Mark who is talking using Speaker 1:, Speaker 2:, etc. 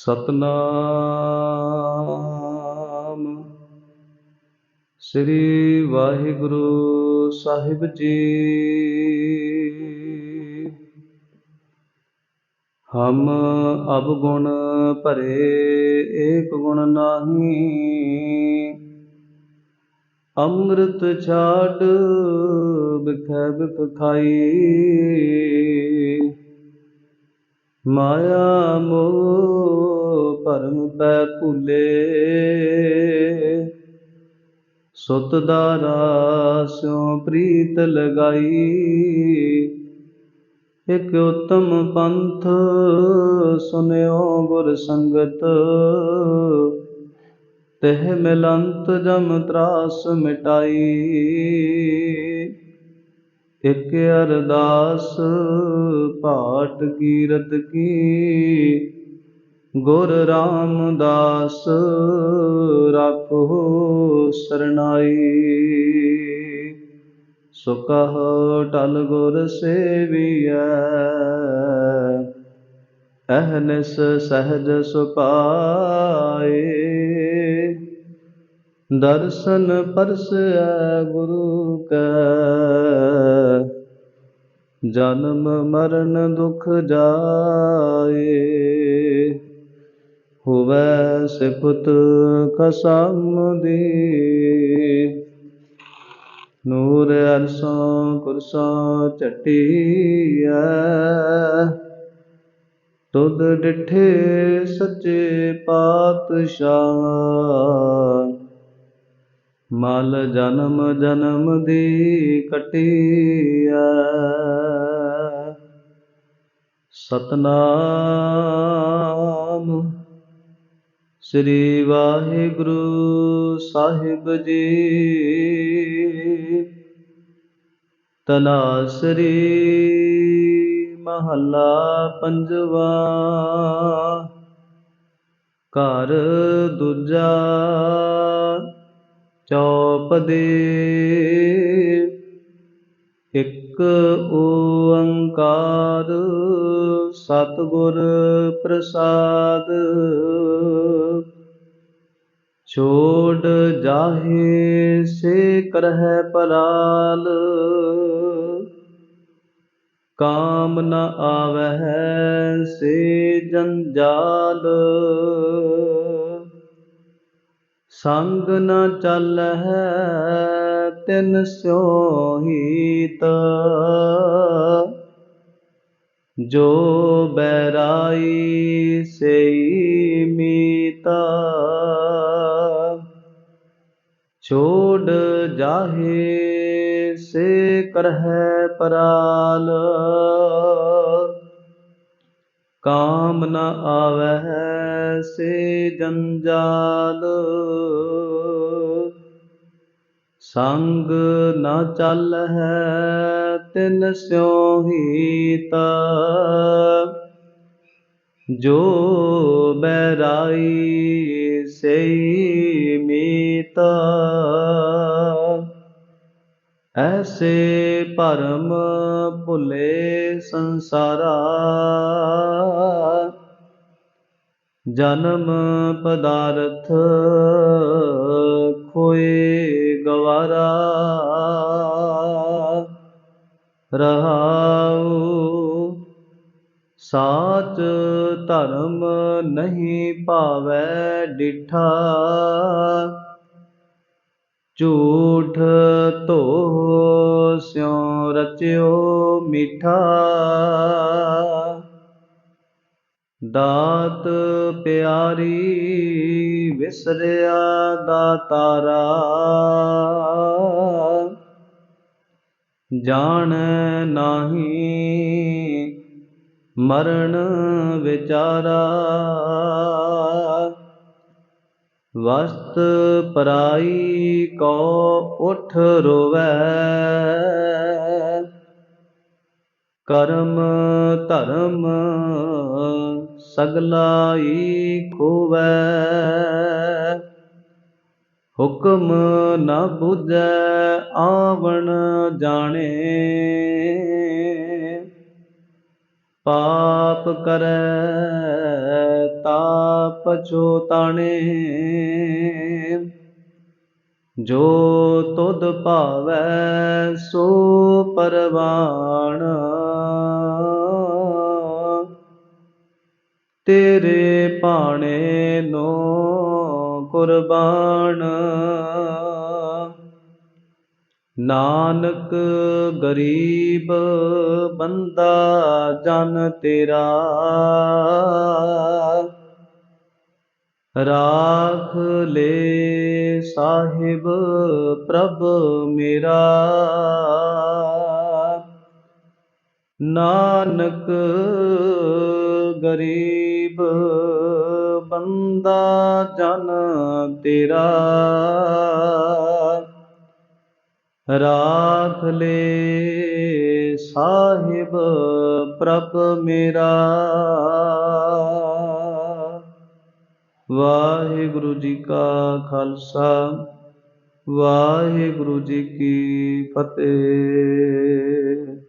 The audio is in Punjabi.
Speaker 1: ਸਤਨਾਮ। ਸ੍ਰੀ ਵਾਹਿਗੁਰੂ ਸਾਹਿਬ ਜੀ। ਹਮ ਅਵਗੁਣ ਭਰੇ ਏਕ ਗੁਣ ਨਾਹੀ। ਅੰਮ੍ਰਿਤ ਛਾਡ ਬਿਖੈ ਬਿਖ ਖਾਈ ਮਾਇਆ ਮੋਹ ਭਰਮ ਪੈ ਭੁਲੇ। ਸੁਤ ਦਾਰਾ ਸਿਉ ਪ੍ਰੀਤ ਲਗਾਈ। ਇਕ ਉਤਮ ਪੰਥ ਸੁਨਿਓ ਗੁਰ ਸੰਗਤ। ਤਹ ਮਿਲੰਤ ਜਮ ਤਰਾਸ ਮਿਟਾਈ। ਇਕ ਅਰਦਾਸ ਪਾਟ ਕੀਰਤ ਕੀ। ਗੁਰ ਰਾਮਦਾਸ ਰਾਖੋ ਸਰਨਾਈ। ਸੋ ਕਹ ਟਲ ਗੁਰ ਸੇਵੀਐ। ਅਹਨਸ ਸਹਜ ਸੁਪਾਏ। ਦਰਸ਼ਨ ਪਰਸੈ ਗੁਰੂ ਕੈ। ਜਨਮ ਮਰਨ ਦੁਖ ਜਾਏ। ਹੋਵੇ ਸਿਫਤ ਕਸਮ ਦੀ। ਨੂਰ ਅਰਸੋਂ ਕੁਰਸਾਂ ਚਟੀਐ ਤੁਧ ਡਿਠੇ ਸੱਚੇ ਪਾਤਸ਼ਾਹ। ਮਲ ਜਨਮ ਜਨਮ ਦੀ ਕਟੀਐ। ਸਤਨਾਮ। ਸ੍ਰੀ ਵਾਹਿਗੁਰੂ ਸਾਹਿਬ ਜੀ। ਤਨਾਸਰੀ ਮਹੱਲਾ ਪੰਜਵਾ। ਘਰ ਦੂਜਾ। ਚੌਪਦੇ। ਇਕ ਓੰਕਾਰ ਸਤਿਗੁਰ ਪ੍ਰਸਾਦ। ਛੋੜ ਜਾਹੇ ਸੇ ਕਰਹਿ ਪਰਾਲ। ਕਾਮ ਨ ਆਵਹਿ ਸੇ ਜੰਜਾਲ ਸੰਗ ਨ ਚੱਲਹਿ ਤਿਨ ਸਿਉ ਜੋ ਬੈਰਾਈ ਸਈ ਮੀਤਾ। ਛੋੜ ਜਾਹੇ ਸੇ ਕਰਹਿ ਪਰਾਲ। ਕਾਮ ਨ ਆਵਹਿ ਸੇ ਜੰਜਾਲ। ਸੰਗ ਨਾ ਚੱਲ ਹੈ ਤਿਨ ਸਿਉ ਹੀਤ ਜੋ ਬੈਰਾਈ ਸਈ ਮੀਤ। ਐਸੇ ਭਰਮ ਭੁਲੇ ਸੰਸਾਰਾ। ਜਨਮ ਪਦਾਰਥ ਖੋਏ ਗਵਾਰਾ ਰਹਾਉ ਸਾਚ ਧਰਮ ਨਹੀਂ ਭਾਵੈ ਡਿਠਾ ਝੂਠ ਧੋ ਸਿਉ ਰਚਿਓ ਮਿਠਾ ਦਾਤ ਪਿਆਰੀ ਵਿਸਰਿਆ ਦਾਤਾਰਾ ਜਾਣ ਨਾਹੀ ਮਰਨ ਵਿਚਾਰਾ। ਵਸਤ ਪਰਾਈ ਕੋ ਉਠ ਰੋਵੈ। ਕਰਮ ਧਰਮ ਸਗਲਾਈ ਖੋਵੈ। ਹੁਕਮ ਨਾ ਬੁਝੈ, ਆਵਣ ਜਾਣੇ। ਪਾਪ ਕਰੈ, ਤਾਪ ਚੋਤਾਣੇ ਜੋ ਤੁਧ ਭਾਵੈ, ਸੋ ਪਰਵਾਣ। ਤੇਰੇ ਭਾਣੇ ਨੋ ਕੁਰਬਾਨ। ਨਾਨਕ ਗਰੀਬ ਬੰਦਾ ਜਨ ਤੇਰਾ। ਰਾਖ ਲੈ ਸਾਹਿਬ ਪ੍ਰਭ ਮੇਰਾ। ਨਾਨਕ ਗਰੀਬ ਬੰਦਾ ਜਨ ਤੇਰਾ। ਰਾਖ ਲੈ ਸਾਹਿਬ ਪ੍ਰਭ ਮੇਰਾ। ਵਾਹਿਗੁਰੂ ਜੀ ਕਾ ਖਾਲਸਾ, ਵਾਹਿਗੁਰੂ ਜੀ ਕੀ ਫਤਿਹ।